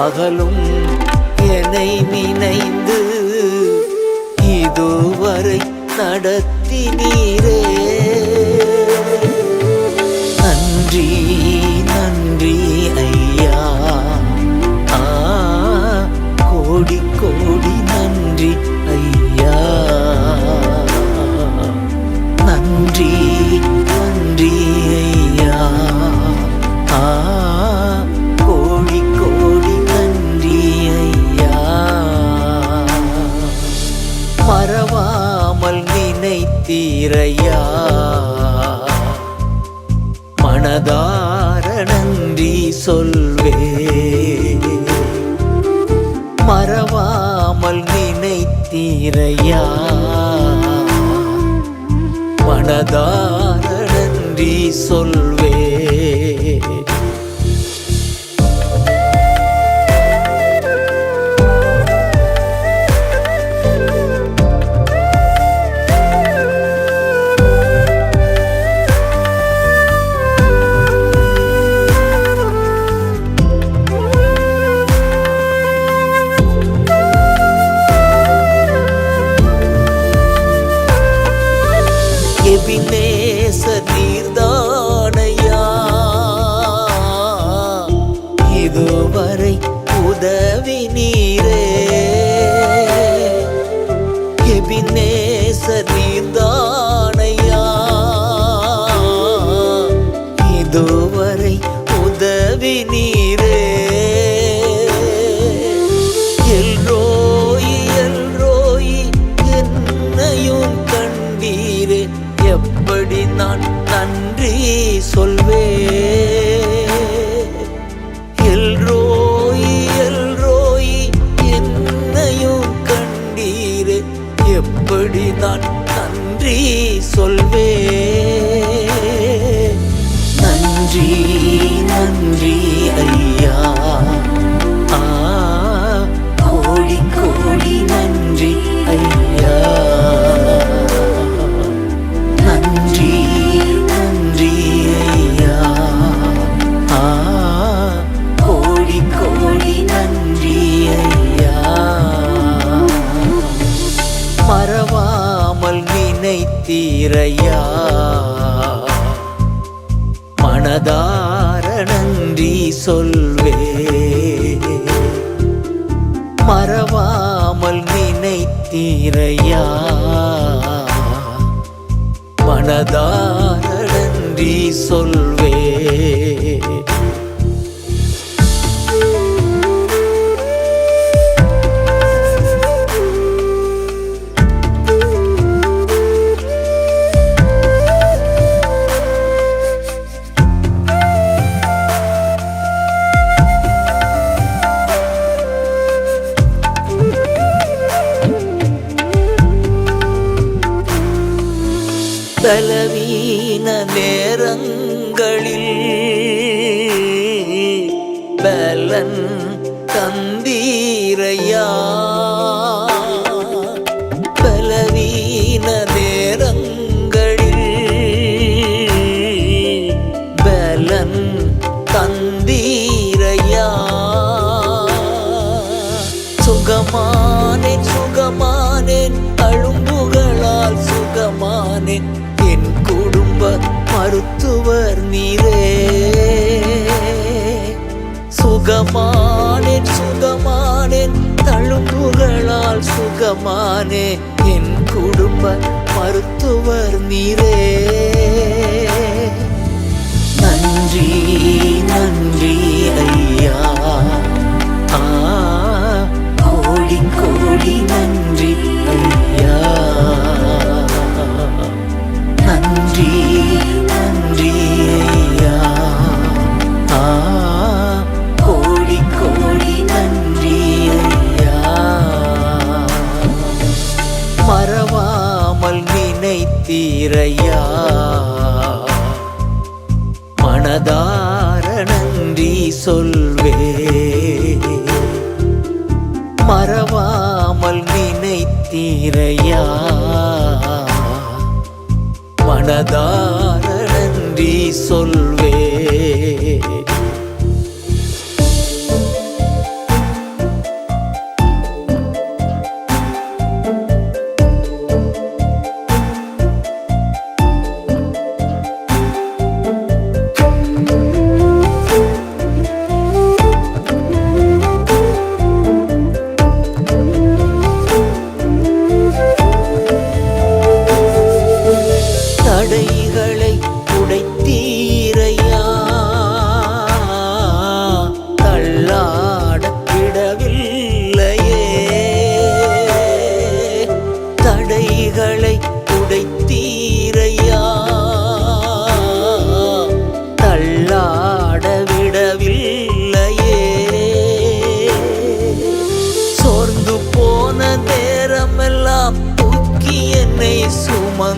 பகலும் என்னை நினைந்து இதுவரை நடத்தினீர் தீரையா? மனதார நன்றி சொல்வே. மறவாமல் நினைத்தீரையா? மனதார நன்றி சொல்வே. எபிநேச நீர்தானையா இதுவரை உதவி நீரே. எபிநேச நீர்தானையா இதுவரை உதவி நீர். எப்படி நான் நன்றி சொல்வே எல்ரோயி எல்ரோயி என்னையும் கண்டீரே. எப்படி நான் நன்றி சொல்வே மனதார நன்றி சொல்வே. மறவாமல் நினைத்தீரையா. மனதார நன்றி சொல்வே. பலவீன நேரங்களில் பலன் தந்தீரையா? மருத்துவர் நீரே. சுகமானேன் சுகமானேன் தழும்புகளால் சுகமானே என் குடும்ப மருத்துவர் நீரே. நன்றி நன்றி ஐயா. ஆ கோடி கோடி நன்றி. இறையா மனதார நன்றி சொல்வே. மறவாமல் நினைத்தீரையா. மனதார நன்றி சொல்வே.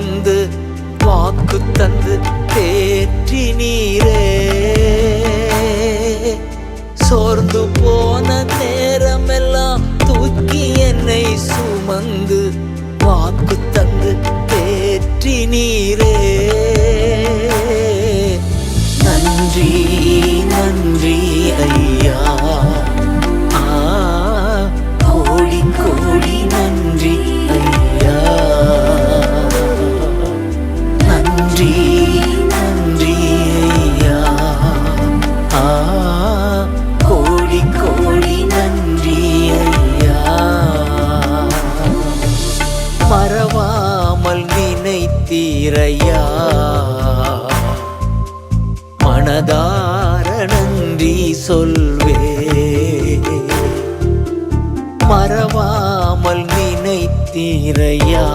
வந்து வாக்கு தந்து தேற்றி நீரே. சோர்ந்து போன நேரமெல்லாம் தூக்கி என்னை சுமந்து வாக்கு தந்து தேற்றி நீரே. மனதார நன்றி சொல்வே. மறவாமல் நினைத்தீரையா.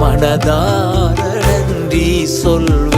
மனதார நன்றி சொல்வே.